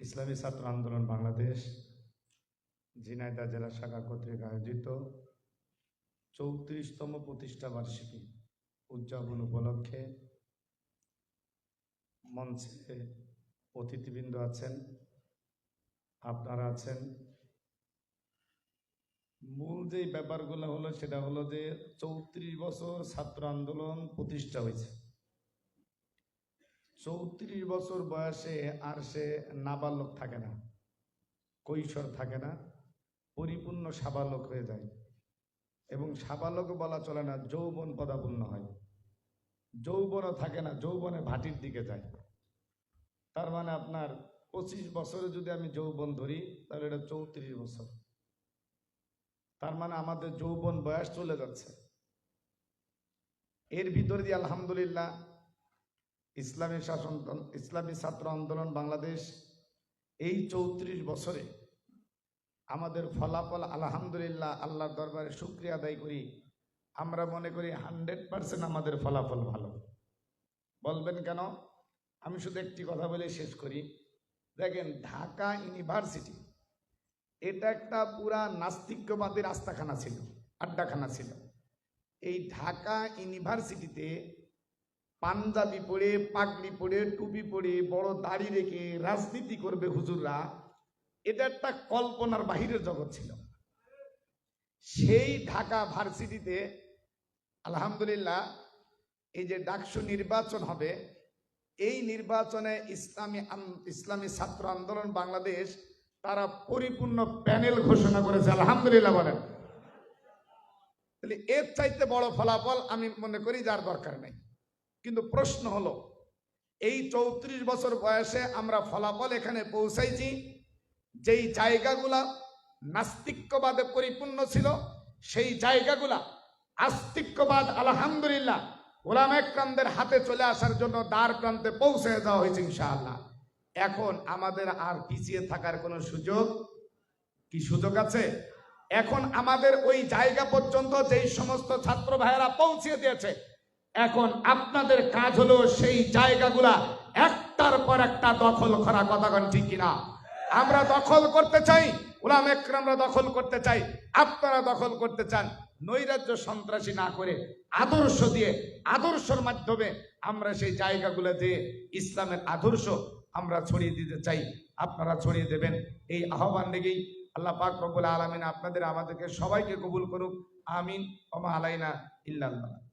ইসলামী ছাত্র আন্দোলন বাংলাদেশ ঝিনাইদা জেলা শাখা কর্তৃক আয়োজিত চৌত্রিশতম প্রতিষ্ঠা বার্ষিকী উদযাপন উপলক্ষে মঞ্চে অতিথিবৃন্দ আছেন, আপনারা আছেন। মূল যেই ব্যাপারগুলো হলো সেটা হলো যে চৌত্রিশ বছর ছাত্র আন্দোলন প্রতিষ্ঠা হয়েছে। চৌত্রিশ বছর বয়সে আর সে নাবালক থাকে না, কৈশোর থাকে না, পরিপূর্ণ সাবালক হয়ে যায়। এবং সাবালক বলা চলে না, যৌবন পদাপূর্ণ হয়। যৌবনও থাকে না, যৌবনে ভাটির দিকে যায়। তার মানে আপনার পঁচিশ বছরে যদি আমি যৌবন ধরি, তাহলে এটা চৌত্রিশ বছর। তার মানে আমাদের যৌবন বয়স চলে যাচ্ছে। এর ভিতর দিয়ে আলহামদুলিল্লাহ ইসলামী শাসন, ইসলামী ছাত্র আন্দোলন বাংলাদেশ এই চৌত্রিশ বছরে আমাদের ফলাফল আলহামদুলিল্লাহ আল্লাহর দরবারে শুক্রিয়া আদায় করি। আমরা মনে করি হান্ড্রেড পার্সেন্ট আমাদের ফলাফল ভালো। বলবেন কেন? আমি শুধু একটি কথা বলে শেষ করি। দেখেন, ঢাকা ইউনিভার্সিটি, এটা একটা পুরা নাস্তিক্যবাদের আস্তাখানা ছিল, আড্ডাখানা ছিল। এই ঢাকা ইউনিভার্সিটিতে পাঞ্জাবি পরে, পাগড়ি পরে, টুপি পরে, বড় দাড়ি রেখে রাজনীতি করবে হুজুররা, এটা একটা কল্পনার বাহিরের জগৎ ছিল। সেই ঢাকা ভার্সিটিতে, আলহামদুলিল্লাহ, এই যে ডাকসু নির্বাচন হবে, এই নির্বাচনে ইসলামী ইসলামী ছাত্র আন্দোলন বাংলাদেশ, তারা পরিপূর্ণ প্যানেল ঘোষণা করেছে, আলহামদুলিল্লাহ বলেন। তাহলে এর চাইতে বড় ফলাফল আমি মনে করি যার দরকার নেই। কিন্তু প্রশ্ন হলো, এই চৌত্রিশ বছর বয়সে আমরা ফলাফল এখানে পৌঁছাইছি, যেই জায়গাগুলা নাস্তিক্যবাদে পরিপূর্ণ ছিল, সেই জায়গাগুলা আস্তিক্যবাদ, আলহামদুলিল্লাহ, ওলাম একরামদের হাতে চলে আসার জন্য দ্বার প্রান্তে পৌঁছে দেওয়া হয়েছে ইনশাআল্লাহ। এখন আমাদের আর পিছিয়ে থাকার কোনো সুযোগ কি সুযোগ আছে? এখন আমাদের ওই জায়গা পর্যন্ত যেই সমস্ত ছাত্র ভাইয়েরা পৌঁছে দিয়েছে এখন আপনাদের কাজ হলো সেই জায়গাগুলা একটার পর একটা দখল করা কথাগণ ঠিক কিনা? আমরা দখল করতে চাই ওলাম একরামরা দখল করতে চাই, আপনারা দখল করতে চান। নৈরাজ্য সন্ত্রাসী না করে আদর্শ দিয়ে, আদর্শের মাধ্যমে আমরা সেই জায়গাগুলো দিয়ে ইসলামের আদর্শ আমরা ছড়িয়ে দিতে চাই। আপনারা ছড়িয়ে দেবেন। এই আহ্বান লেগেই আল্লাহ পাক রব্বুল আলমিন আপনাদের, আমাদেরকে সবাইকে কবুল করুক। আমিন। ওমা আলাইনা ইল্লাল্লাহ।